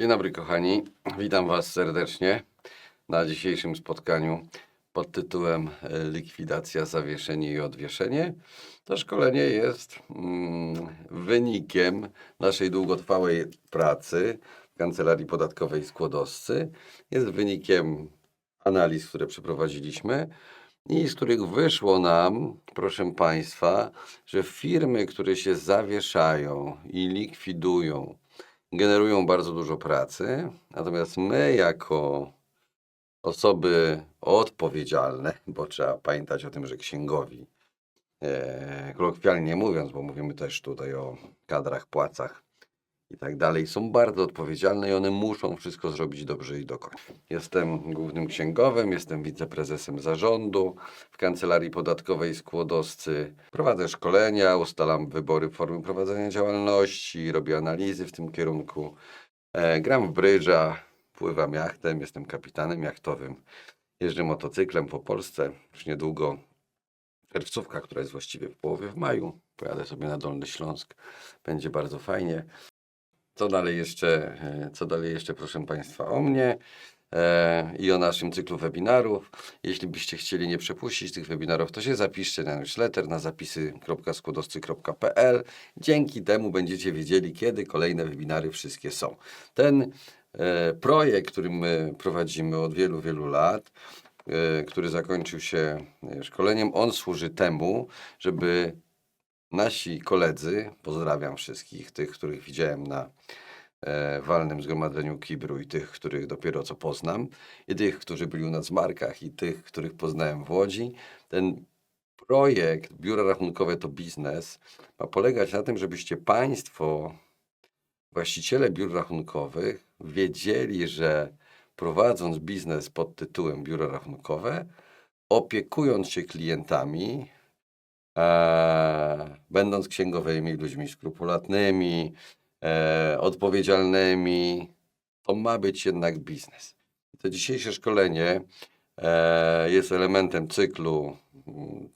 Dzień dobry kochani, witam Was serdecznie na dzisiejszym spotkaniu pod tytułem e, Likwidacja, zawieszenie i odwieszenie. To szkolenie jest mm, wynikiem naszej długotrwałej pracy w Kancelarii Podatkowej Skłodowscy. Jest wynikiem analiz, które przeprowadziliśmy i z których wyszło nam, proszę Państwa, że firmy, które się zawieszają i likwidują, generują bardzo dużo pracy, natomiast my jako osoby odpowiedzialne, bo trzeba pamiętać o tym, że księgowi, e, kolokwialnie mówiąc, bo mówimy też tutaj o kadrach, płacach i tak dalej, są bardzo odpowiedzialne i one muszą wszystko zrobić dobrze i do końca. Jestem głównym księgowym, jestem wiceprezesem zarządu w Kancelarii Podatkowej Skłodowscy. Prowadzę szkolenia, ustalam wybory formy prowadzenia działalności, robię analizy w tym kierunku. E, gram w brydża, pływam jachtem, jestem kapitanem jachtowym. Jeżdżę motocyklem po Polsce. Już niedługo czerwcówka, która jest właściwie w połowie w maju. Pojadę sobie na Dolny Śląsk. Będzie bardzo fajnie. Co dalej jeszcze, e, co dalej jeszcze proszę Państwa o mnie e, i o naszym cyklu webinarów. Jeśli byście chcieli nie przepuścić tych webinarów, to się zapiszcie na newsletter na zapisy.skłodowcy.pl. Dzięki temu będziecie wiedzieli, kiedy kolejne webinary wszystkie są. Ten e, projekt, który my prowadzimy od wielu, wielu lat, który zakończył się szkoleniem, on służy temu, żeby nasi koledzy, pozdrawiam wszystkich, tych, których widziałem na e, walnym zgromadzeniu Kibru i tych, których dopiero co poznam, i tych, którzy byli u nas w Markach, i tych, których poznałem w Łodzi. Ten projekt Biura Rachunkowe to biznes ma polegać na tym, żebyście Państwo, właściciele biur rachunkowych, wiedzieli, że prowadząc biznes pod tytułem Biuro Rachunkowe, opiekując się klientami, e, będąc księgowymi ludźmi skrupulatnymi, e, odpowiedzialnymi, to ma być jednak biznes. To dzisiejsze szkolenie e, jest elementem cyklu mm,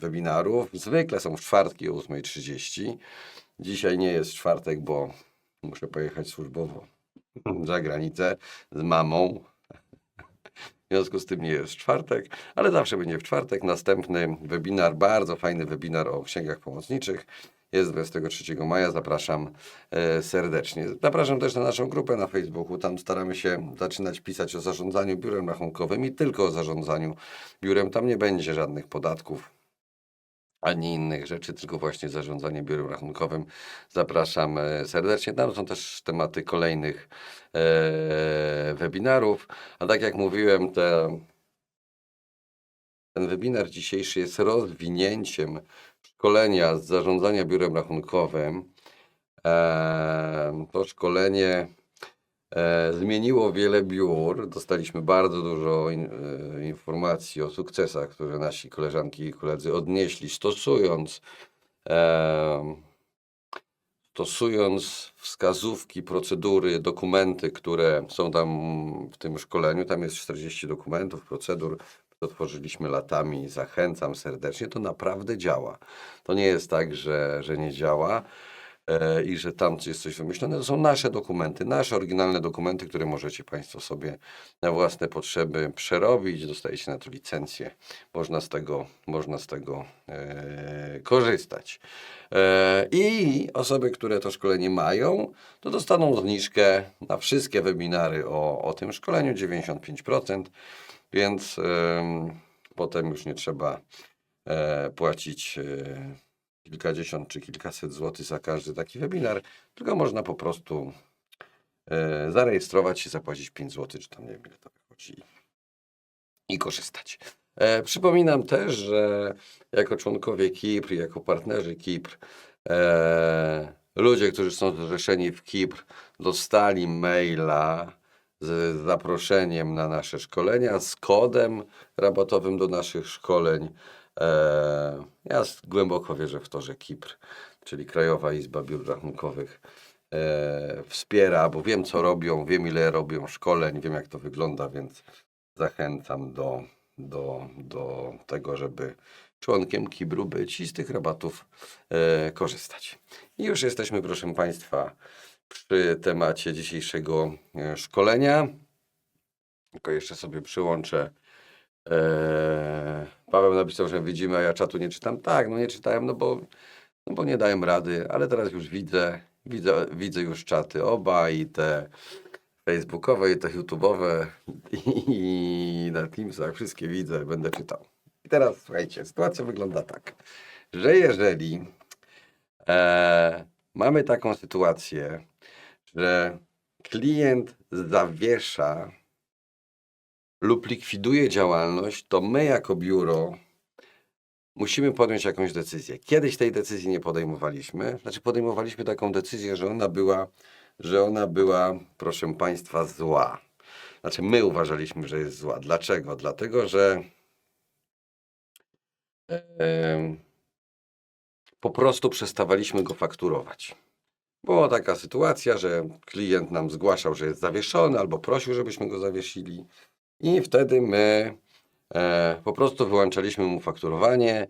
webinarów. Zwykle są w czwartki o 8.30. Dzisiaj nie jest czwartek, bo muszę pojechać służbowo za granicę z mamą. W związku z tym nie jest czwartek, ale zawsze będzie w czwartek. Następny webinar, bardzo fajny webinar o księgach pomocniczych. Jest 23 maja, zapraszam e, serdecznie. Zapraszam też na naszą grupę na Facebooku. Tam staramy się zaczynać pisać o zarządzaniu biurem rachunkowym i tylko o zarządzaniu biurem. Tam nie będzie żadnych podatków ani innych rzeczy, tylko właśnie zarządzanie biurem rachunkowym. Zapraszam e, serdecznie. Tam są też tematy kolejnych webinarów. A tak jak mówiłem, te, ten webinar dzisiejszy jest rozwinięciem szkolenia z zarządzania biurem rachunkowym. E, to szkolenie e, zmieniło wiele biur. Dostaliśmy bardzo dużo in, e, informacji o sukcesach, które nasi koleżanki i koledzy odnieśli, stosując e, stosując wskazówki, procedury, dokumenty, które są tam w tym szkoleniu. Tam jest 40 dokumentów, procedur, to tworzyliśmy latami. Zachęcam serdecznie. To naprawdę działa. To nie jest tak, że, że nie działa i że tam jest coś wymyślone. To są nasze dokumenty, nasze oryginalne dokumenty, które możecie Państwo sobie na własne potrzeby przerobić. Dostajecie na to licencję. Można z tego, można z tego e, korzystać. E, I osoby, które to szkolenie mają, to dostaną zniżkę na wszystkie webinary o, o tym szkoleniu 95%, więc em, potem już nie trzeba e, płacić e, kilkadziesiąt czy kilkaset złotych za każdy taki webinar, tylko można po prostu e, zarejestrować się, zapłacić 5 zł, czy tam nie wiem ile to wychodzi i korzystać. E, przypominam też, że jako członkowie KIPR, jako partnerzy KIPR, e, ludzie, którzy są zrzeszeni w KIPR, dostali maila z zaproszeniem na nasze szkolenia, z kodem rabatowym do naszych szkoleń. E, ja głęboko wierzę w to, że KIPR, czyli Krajowa Izba Biur Rachunkowych, e, wspiera, bo wiem co robią, wiem ile robią szkoleń, wiem jak to wygląda, więc zachęcam do, do, do tego, żeby członkiem Kibru być i z tych rabatów e, korzystać. I już jesteśmy, proszę Państwa, przy temacie dzisiejszego szkolenia. Tylko jeszcze sobie przyłączę. E, Paweł napisał, że widzimy, a ja czatu nie czytam. Tak, no nie czytałem, no bo, no bo nie dałem rady, ale teraz już widzę, widzę, widzę już czaty oba i te facebookowe, i te youtube'owe i na Teamsach, wszystkie widzę, będę czytał. I teraz słuchajcie, sytuacja wygląda tak, że jeżeli e, mamy taką sytuację, że klient zawiesza lub likwiduje działalność, to my jako biuro musimy podjąć jakąś decyzję. Kiedyś tej decyzji nie podejmowaliśmy, znaczy podejmowaliśmy taką decyzję, że ona była, że ona była, proszę Państwa, zła. Znaczy my uważaliśmy, że jest zła. Dlaczego? Dlatego, że em, po prostu przestawaliśmy go fakturować. Była taka sytuacja, że klient nam zgłaszał, że jest zawieszony, albo prosił, żebyśmy go zawiesili, i wtedy my e, po prostu wyłączaliśmy mu fakturowanie.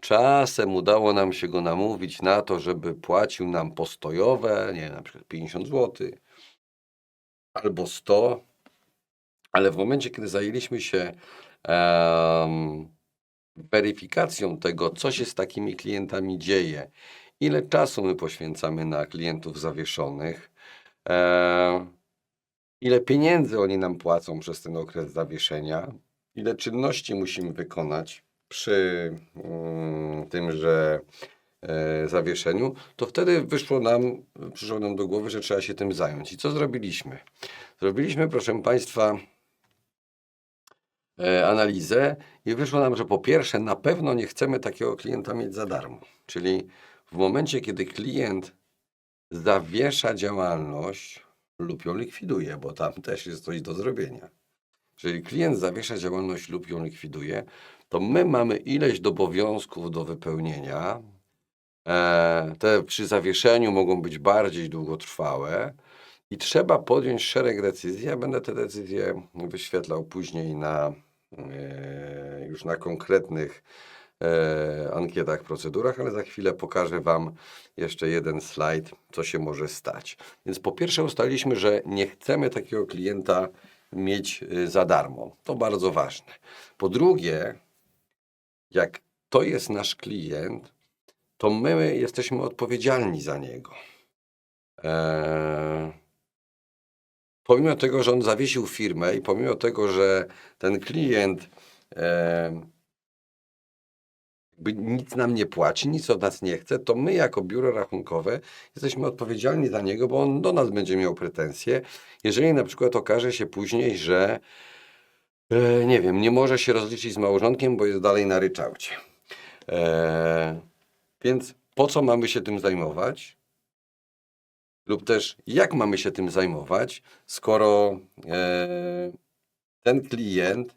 Czasem udało nam się go namówić na to, żeby płacił nam postojowe, nie wiem, na przykład 50 zł albo 100, ale w momencie, kiedy zajęliśmy się weryfikacją tego, co się z takimi klientami dzieje, ile czasu my poświęcamy na klientów zawieszonych, e, ile pieniędzy oni nam płacą przez ten okres zawieszenia, ile czynności musimy wykonać przy mm, tymże e, zawieszeniu, to wtedy wyszło nam, przyszło nam do głowy, że trzeba się tym zająć. I co zrobiliśmy? Zrobiliśmy, proszę Państwa, e, analizę i wyszło nam, że po pierwsze, na pewno nie chcemy takiego klienta mieć za darmo. Czyli w momencie, kiedy klient zawiesza działalność lub ją likwiduje, bo tam też jest coś do zrobienia. Jeżeli klient zawiesza działalność lub ją likwiduje, to my mamy ileś obowiązków do wypełnienia. E, te przy zawieszeniu mogą być bardziej długotrwałe i trzeba podjąć szereg decyzji. Ja będę te decyzje wyświetlał później na e, już na konkretnych e, ankietach, procedurach, ale za chwilę pokażę Wam jeszcze jeden slajd, co się może stać. Więc po pierwsze ustaliliśmy, że nie chcemy takiego klienta mieć y, za darmo. To bardzo ważne. Po drugie, jak to jest nasz klient, to my jesteśmy odpowiedzialni za niego. Eee, pomimo tego, że on zawiesił firmę i pomimo tego, że ten klient jakby nic nam nie płaci, nic od nas nie chce, to my jako biuro rachunkowe jesteśmy odpowiedzialni za niego, bo on do nas będzie miał pretensje. Jeżeli na przykład okaże się później, że e, nie wiem, nie może się rozliczyć z małżonkiem, bo jest dalej na ryczałcie. E, więc po co mamy się tym zajmować? Lub też jak mamy się tym zajmować, skoro e, ten klient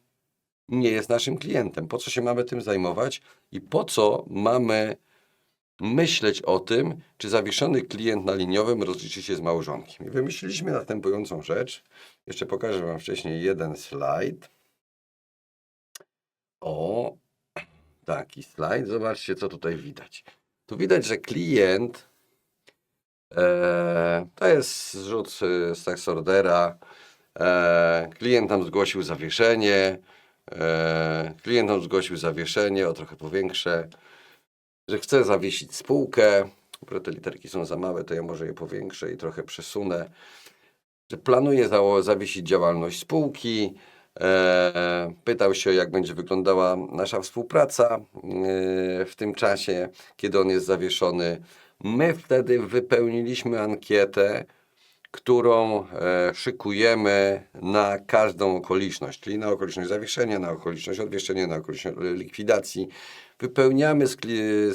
nie jest naszym klientem. Po co się mamy tym zajmować i po co mamy myśleć o tym, czy zawieszony klient na liniowym rozliczy się z małżonkiem. I wymyśliliśmy następującą rzecz. Jeszcze pokażę Wam wcześniej jeden slajd. O, taki slajd. Zobaczcie, co tutaj widać. Tu widać, że klient e, to jest zrzut z, tax ordera. E, klient nam zgłosił zawieszenie. E, klient nam zgłosił zawieszenie, o trochę powiększe, że chce zawiesić spółkę. Bo te literki są za małe, to ja może je powiększę i trochę przesunę. Że planuje zało- zawiesić działalność spółki. E, pytał się, jak będzie wyglądała nasza współpraca e, w tym czasie, kiedy on jest zawieszony. My wtedy wypełniliśmy ankietę, którą e, szykujemy na każdą okoliczność, czyli na okoliczność zawieszenia, na okoliczność odwieszenia, na okoliczność likwidacji. Wypełniamy z,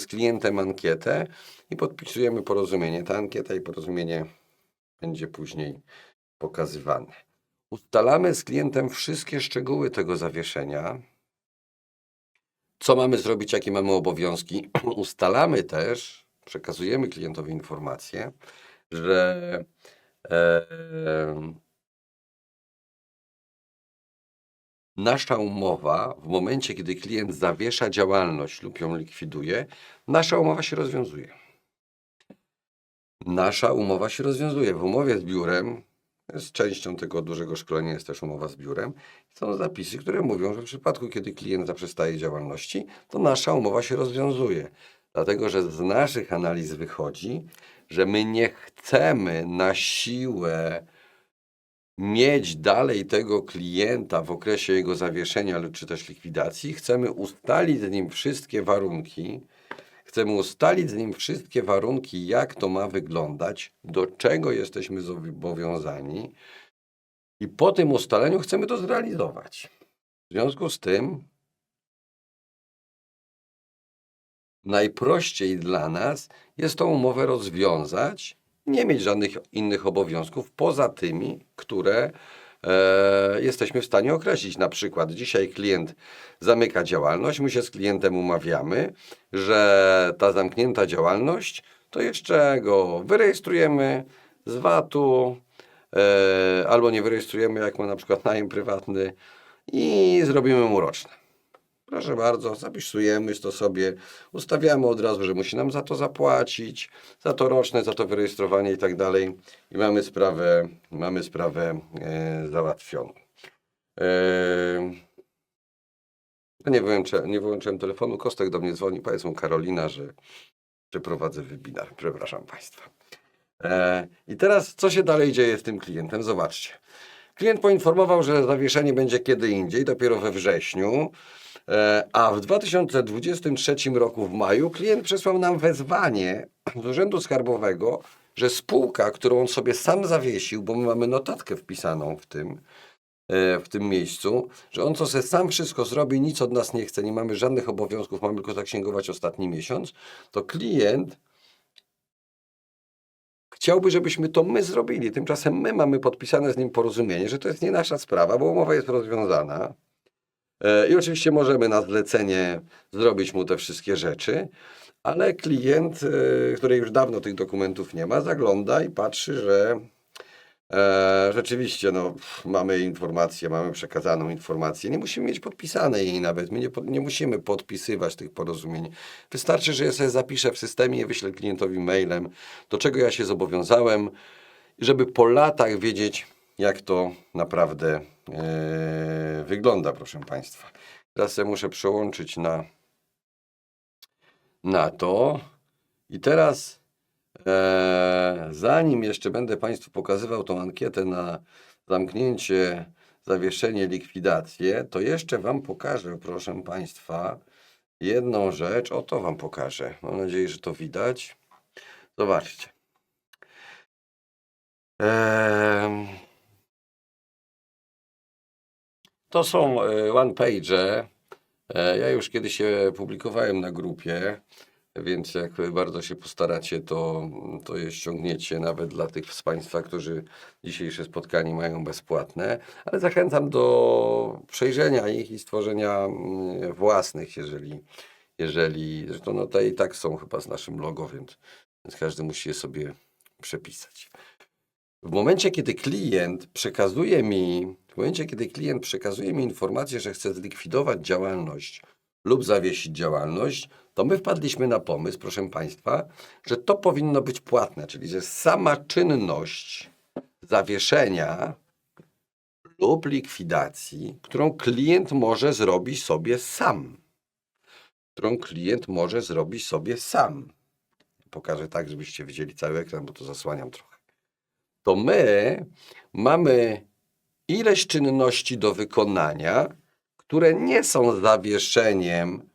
z klientem ankietę i podpisujemy porozumienie. Ta ankieta i porozumienie będzie później pokazywane. Ustalamy z klientem wszystkie szczegóły tego zawieszenia. Co mamy zrobić, jakie mamy obowiązki. Ustalamy też, przekazujemy klientowi informację, że Nasza umowa, w momencie kiedy klient zawiesza działalność lub ją likwiduje, nasza umowa się rozwiązuje. nasza umowa się rozwiązuje. W umowie z biurem, z częścią tego dużego szkolenia jest też umowa z biurem, są zapisy, które mówią, że w przypadku, kiedy klient zaprzestaje działalności, to nasza umowa się rozwiązuje. Dlatego, że z naszych analiz wychodzi, że my nie chcemy na siłę mieć dalej tego klienta w okresie jego zawieszenia czy też likwidacji. Chcemy ustalić z nim wszystkie warunki. Chcemy ustalić z nim wszystkie warunki, jak to ma wyglądać, do czego jesteśmy zobowiązani. I po tym ustaleniu chcemy to zrealizować. W związku z tym najprościej dla nas jest tą umowę rozwiązać, nie mieć żadnych innych obowiązków poza tymi, które e, jesteśmy w stanie określić. Na przykład dzisiaj klient zamyka działalność, my się z klientem umawiamy, że ta zamknięta działalność to jeszcze go wyrejestrujemy z VAT-u, e, albo nie wyrejestrujemy, jak ma na przykład najem prywatny i zrobimy mu roczne. Proszę bardzo, zapisujemy to sobie, ustawiamy od razu, że musi nam za to zapłacić, za to roczne, za to wyrejestrowanie i tak dalej. I mamy sprawę, mamy sprawę e, załatwioną. E, no nie, wyłączę, nie wyłączyłem telefonu, Kostek do mnie dzwoni, powiedz mu Karolina, że przeprowadzę webinar. Przepraszam Państwa. E, I teraz co się dalej dzieje z tym klientem? Zobaczcie. Klient poinformował, że zawieszenie będzie kiedy indziej, dopiero we wrześniu. E, A w 2023 roku w maju klient przesłał nam wezwanie z Urzędu Skarbowego, że spółka, którą on sobie sam zawiesił, bo my mamy notatkę wpisaną w tym, e, w tym miejscu, że on co sobie sam wszystko zrobi, nic od nas nie chce, nie mamy żadnych obowiązków, mamy tylko zaksięgować ostatni miesiąc, to klient chciałby, żebyśmy to my zrobili. Tymczasem my mamy podpisane z nim porozumienie, że to jest nie nasza sprawa, bo umowa jest rozwiązana. E, I oczywiście możemy na zlecenie zrobić mu te wszystkie rzeczy, ale klient, e, który już dawno tych dokumentów nie ma, zagląda i patrzy, że e, rzeczywiście no, mamy informację, mamy przekazaną informację. Nie musimy mieć podpisanej jej nawet. My nie, nie musimy podpisywać tych porozumień. Wystarczy, że ja sobie zapiszę w systemie i wyślę klientowi mailem, do czego ja się zobowiązałem, żeby po latach wiedzieć, jak to naprawdę e, wygląda, proszę Państwa. Teraz muszę przełączyć na, na to. I teraz, e, zanim jeszcze będę Państwu pokazywał tą ankietę na zamknięcie, zawieszenie, likwidację, to jeszcze Wam pokażę, proszę Państwa, jedną rzecz. O to Wam pokażę. Mam nadzieję, że to widać. Zobaczcie. Em, To są e, one page. Ja już kiedyś je publikowałem na grupie, więc jak bardzo się postaracie, to, to je ściągniecie nawet dla tych z Państwa, którzy dzisiejsze spotkanie mają bezpłatne. Ale zachęcam do przejrzenia ich i stworzenia mm, własnych, jeżeli, jeżeli zresztą no te i tak są chyba z naszym logo, więc, więc każdy musi je sobie przepisać. W momencie, kiedy klient przekazuje mi, w momencie, kiedy klient przekazuje mi informację, że chce zlikwidować działalność lub zawiesić działalność, to my wpadliśmy na pomysł, proszę Państwa, że to powinno być płatne, czyli że sama czynność zawieszenia lub likwidacji, którą klient może zrobić sobie sam. Którą klient może zrobić sobie sam. Pokażę tak, żebyście widzieli cały ekran, bo to zasłaniam trochę to my mamy ileś czynności do wykonania, które nie są zawieszeniem,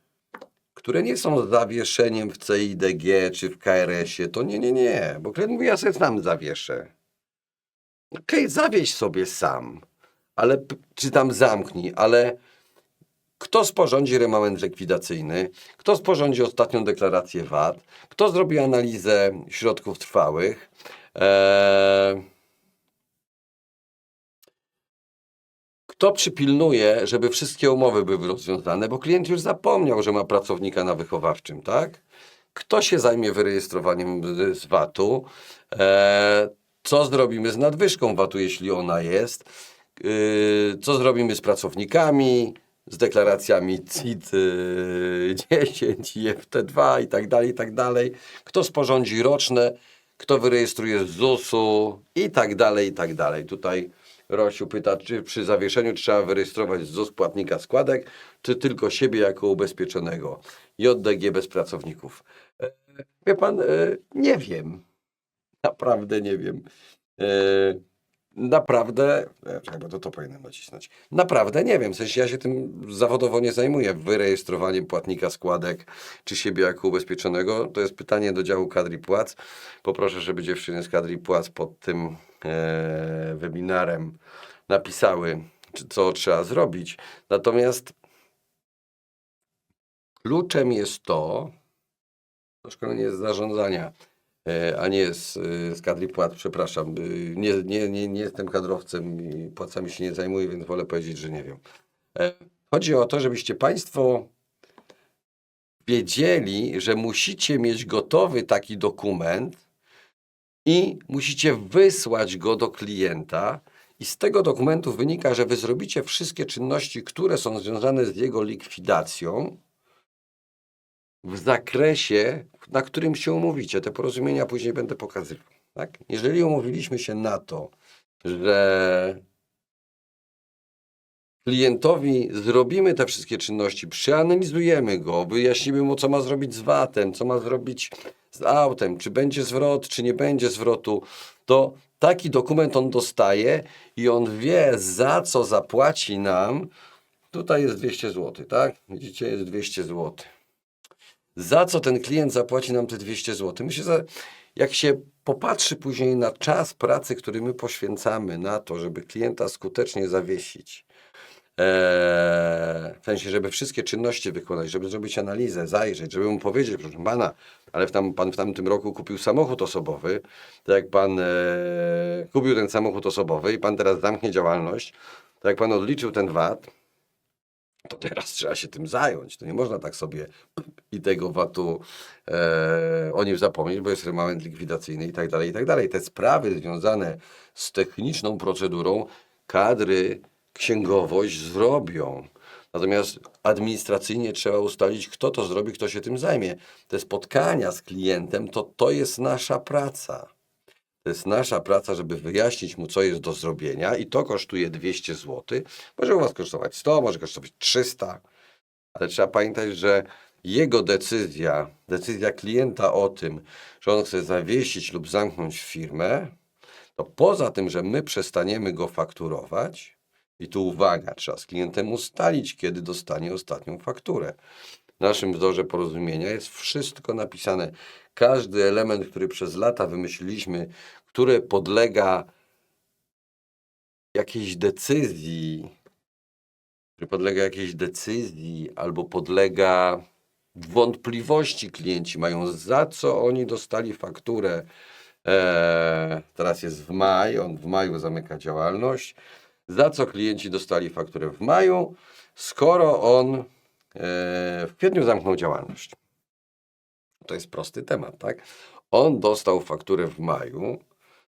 które nie są zawieszeniem w CIDG czy w KRS-ie. To nie, nie, nie, bo klient mówi, ja sobie sam zawieszę. Okej, zawieś sobie sam, ale czy tam zamknij, ale kto sporządzi remanent likwidacyjny, kto sporządzi ostatnią deklarację VAT, kto zrobi analizę środków trwałych, Eee, Kto przypilnuje, żeby wszystkie umowy były rozwiązane, bo klient już zapomniał, że ma pracownika na wychowawczym, tak? Kto się zajmie wyrejestrowaniem z- VAT-u? Eee, Co zrobimy z nadwyżką VAT-u, jeśli ona jest? Yy, Co zrobimy z pracownikami, z deklaracjami CIT yy, 10 i FT2 i tak dalej, i tak dalej? Kto sporządzi roczne? kto wyrejestruje z ZUS-u i tak dalej, i tak dalej. Tutaj Rosiu pyta, czy przy zawieszeniu trzeba wyrejestrować ZUS płatnika składek, czy tylko siebie jako ubezpieczonego. JDG bez pracowników. E, Wie pan, e, nie wiem. Naprawdę nie wiem. Naprawdę, e, bo to, to powinienem nacisnąć. Naprawdę nie wiem, w sensie ja się tym zawodowo nie zajmuję, wyrejestrowaniem płatnika składek, czy siebie jako ubezpieczonego. To jest pytanie do działu kadr i płac. Poproszę, żeby dziewczyny z kadr i płac pod tym e, webinarem napisały, co trzeba zrobić. Natomiast kluczem jest to, to szkolenie z zarządzania, a nie z, e, z kadry płac, przepraszam. E, Nie, nie, nie, nie jestem kadrowcem i płacami się nie zajmuję, więc wolę powiedzieć, że nie wiem. E, Chodzi o to, żebyście Państwo wiedzieli, że musicie mieć gotowy taki dokument i musicie wysłać go do klienta. I z tego dokumentu wynika, że Wy zrobicie wszystkie czynności, które są związane z jego likwidacją w zakresie, na którym się umówicie. Te porozumienia później będę pokazywał. Tak? Jeżeli umówiliśmy się na to, że klientowi zrobimy te wszystkie czynności, przeanalizujemy go, wyjaśnimy mu, co ma zrobić z VAT-em, co ma zrobić z autem, czy będzie zwrot, czy nie będzie zwrotu, to taki dokument on dostaje i on wie, za co zapłaci nam. Tutaj jest 200 zł, tak? Widzicie, jest 200 zł za co ten klient zapłaci nam te 200 zł. Myślę, że jak się popatrzy później na czas pracy, który my poświęcamy na to, żeby klienta skutecznie zawiesić, eee, w sensie, żeby wszystkie czynności wykonać, żeby zrobić analizę, zajrzeć, żeby mu powiedzieć, proszę pana, ale w tam, pan w tamtym roku kupił samochód osobowy, to jak pan e, kupił ten samochód osobowy i pan teraz zamknie działalność, to jak pan odliczył ten VAT, to teraz trzeba się tym zająć. To nie można tak sobie i tego VAT-u e, o nim zapomnieć, bo jest remanent likwidacyjny i tak dalej, i tak dalej. Te sprawy związane z techniczną procedurą kadry księgowość zrobią. Natomiast administracyjnie trzeba ustalić, kto to zrobi, kto się tym zajmie. Te spotkania z klientem, to to jest nasza praca. To jest nasza praca, żeby wyjaśnić mu, co jest do zrobienia i to kosztuje 200 zł. Może u Was kosztować 100, może kosztować 300, ale trzeba pamiętać, że jego decyzja, decyzja klienta o tym, że on chce zawiesić lub zamknąć firmę, to poza tym, że my przestaniemy go fakturować, i tu uwaga, trzeba z klientem ustalić, kiedy dostanie ostatnią fakturę. Naszym wzorze porozumienia jest wszystko napisane. Każdy element, który przez lata wymyśliliśmy, który podlega jakiejś decyzji, który podlega jakiejś decyzji albo podlega wątpliwości klienci mają, za co oni dostali fakturę. Eee, teraz jest w maj, on w maju zamyka działalność. Za co klienci dostali fakturę w maju, skoro on w kwietniu zamknął działalność. To jest prosty temat, tak? On dostał fakturę w maju,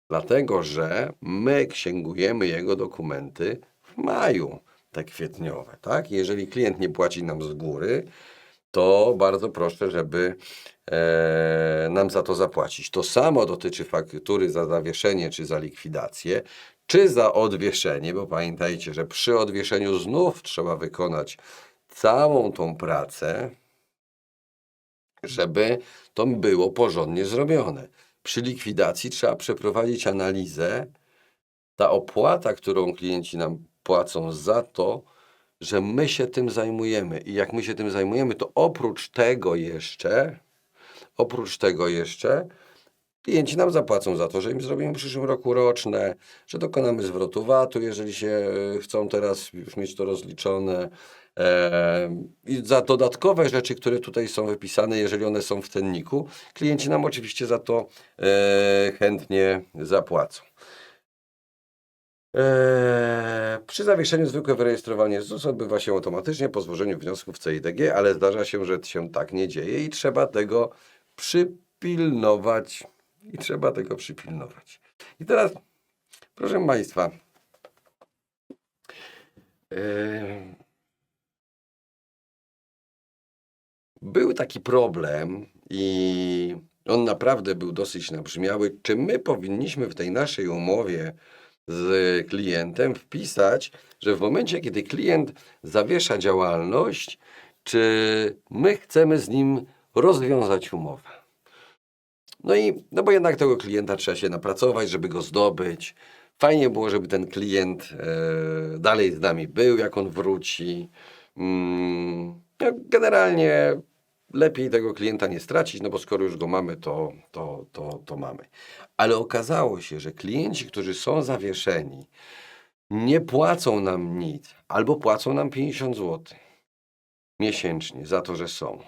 dlatego że my księgujemy jego dokumenty w maju, te kwietniowe, tak? Jeżeli klient nie płaci nam z góry, to bardzo proszę, żeby e, nam za to zapłacić. To samo dotyczy faktury za zawieszenie czy za likwidację, czy za odwieszenie, bo pamiętajcie, że przy odwieszeniu znów trzeba wykonać całą tą pracę, żeby to było porządnie zrobione. Przy likwidacji trzeba przeprowadzić analizę. Ta opłata, którą klienci nam płacą za to, że my się tym zajmujemy. I jak my się tym zajmujemy, to oprócz tego jeszcze, oprócz tego jeszcze, klienci nam zapłacą za to, że im zrobimy w przyszłym roku roczne, że dokonamy zwrotu VAT-u, jeżeli się e, chcą teraz już mieć to rozliczone. E, I za dodatkowe rzeczy, które tutaj są wypisane, jeżeli one są w cenniku, klienci nam oczywiście za to e, chętnie zapłacą. Eee, przy zawieszeniu zwykłe wyrejestrowanie ZUS odbywa się automatycznie po złożeniu wniosków CIDG, ale zdarza się, że się tak nie dzieje i trzeba tego przypilnować. I trzeba tego przypilnować. I teraz, proszę Państwa, eee, był taki problem i on naprawdę był dosyć nabrzmiały. Czy my powinniśmy w tej naszej umowie z klientem wpisać, że w momencie, kiedy klient zawiesza działalność, czy my chcemy z nim rozwiązać umowę? No i, no bo jednak tego klienta trzeba się napracować, żeby go zdobyć. Fajnie było, żeby ten klient e, dalej z nami był, jak on wróci. Mm, generalnie lepiej tego klienta nie stracić, no bo skoro już go mamy, to, to, to, to mamy. Ale okazało się, że klienci, którzy są zawieszeni, nie płacą nam nic, albo płacą nam 50 zł miesięcznie za to, że są.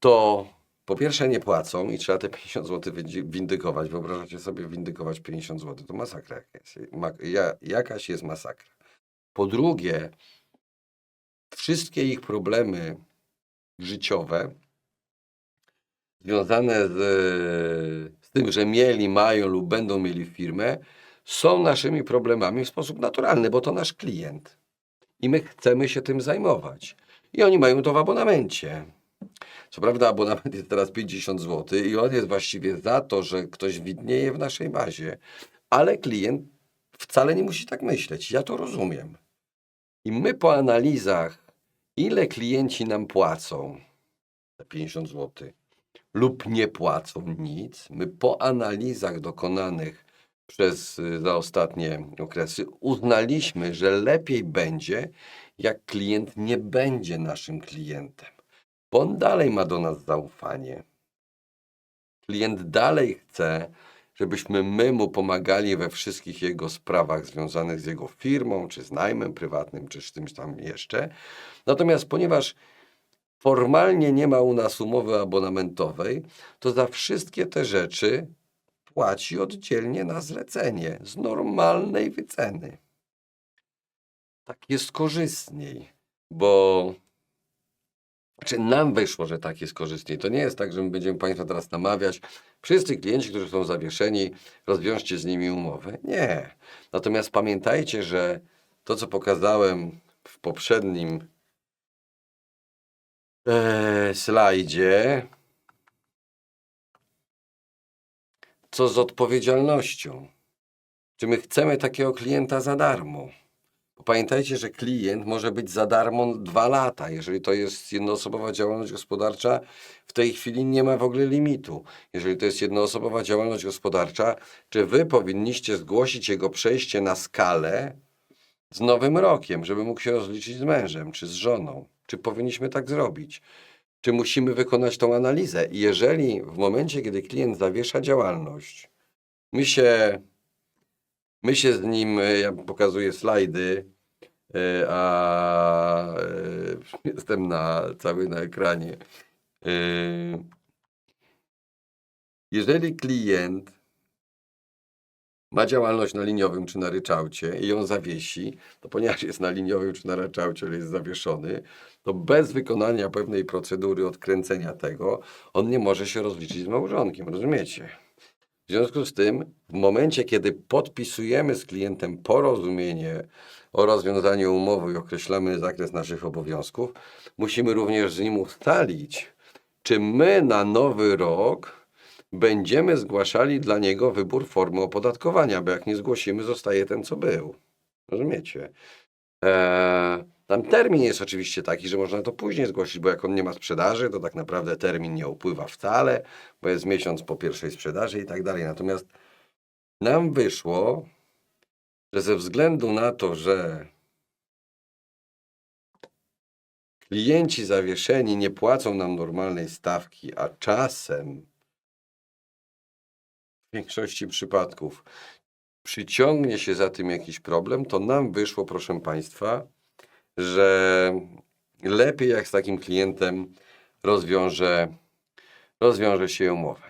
To po pierwsze nie płacą i trzeba te 50 zł windykować. Wyobrażacie sobie windykować 50 zł. To masakra jakaś, jakaś jest masakra. Po drugie, wszystkie ich problemy życiowe związane z, z tym, że mieli, mają lub będą mieli firmę, są naszymi problemami w sposób naturalny, bo to nasz klient. I my chcemy się tym zajmować. I oni mają to w abonamencie. Co prawda abonament jest teraz 50 zł i on jest właściwie za to, że ktoś widnieje w naszej bazie, ale klient wcale nie musi tak myśleć. Ja to rozumiem. I my po analizach, ile klienci nam płacą, te 50 zł, lub nie płacą nic, my po analizach dokonanych przez y, za ostatnie okresy uznaliśmy, że lepiej będzie, jak klient nie będzie naszym klientem, bo on dalej ma do nas zaufanie. Klient dalej chce, żebyśmy my mu pomagali we wszystkich jego sprawach związanych z jego firmą, czy z najmem prywatnym, czy z czymś tam jeszcze. Natomiast ponieważ formalnie nie ma u nas umowy abonamentowej, to za wszystkie te rzeczy płaci oddzielnie na zlecenie z normalnej wyceny. Tak jest korzystniej, bo czy nam wyszło, że tak jest korzystniej. To nie jest tak, że my będziemy Państwa teraz namawiać. Wszyscy klienci, którzy są zawieszeni, rozwiążcie z nimi umowę. Nie. Natomiast pamiętajcie, że to, co pokazałem w poprzednim e, slajdzie, co z odpowiedzialnością? Czy my chcemy takiego klienta za darmo? Pamiętajcie, że klient może być za darmo dwa lata. Jeżeli to jest jednoosobowa działalność gospodarcza, w tej chwili nie ma w ogóle limitu. Jeżeli to jest jednoosobowa działalność gospodarcza, czy wy powinniście zgłosić jego przejście na skalę z nowym rokiem, żeby mógł się rozliczyć z mężem czy z żoną? Czy powinniśmy tak zrobić? Czy musimy wykonać tą analizę? I jeżeli w momencie, kiedy klient zawiesza działalność, my się My się z nim, e, ja pokazuję slajdy, e, a e, jestem na, cały na ekranie. Jeżeli klient ma działalność na liniowym czy na ryczałcie i ją zawiesi, to ponieważ jest na liniowym czy na ryczałcie, ale jest zawieszony, to bez wykonania pewnej procedury odkręcenia tego, on nie może się rozliczyć z małżonkiem, rozumiecie? W związku z tym, w momencie, kiedy podpisujemy z klientem porozumienie o rozwiązaniu umowy i określamy zakres naszych obowiązków, musimy również z nim ustalić, czy my na nowy rok będziemy zgłaszali dla niego wybór formy opodatkowania, bo jak nie zgłosimy, zostaje ten, co był. Rozumiecie? Eee, tam termin jest oczywiście taki, że można to później zgłosić, bo jak on nie ma sprzedaży, to tak naprawdę termin nie upływa wcale, bo jest miesiąc po pierwszej sprzedaży i tak dalej. Natomiast nam wyszło, że ze względu na to, że klienci zawieszeni nie płacą nam normalnej stawki, a czasem w większości przypadków przyciągnie się za tym jakiś problem, to nam wyszło, proszę Państwa, że lepiej jak z takim klientem rozwiąże, rozwiąże się umowę.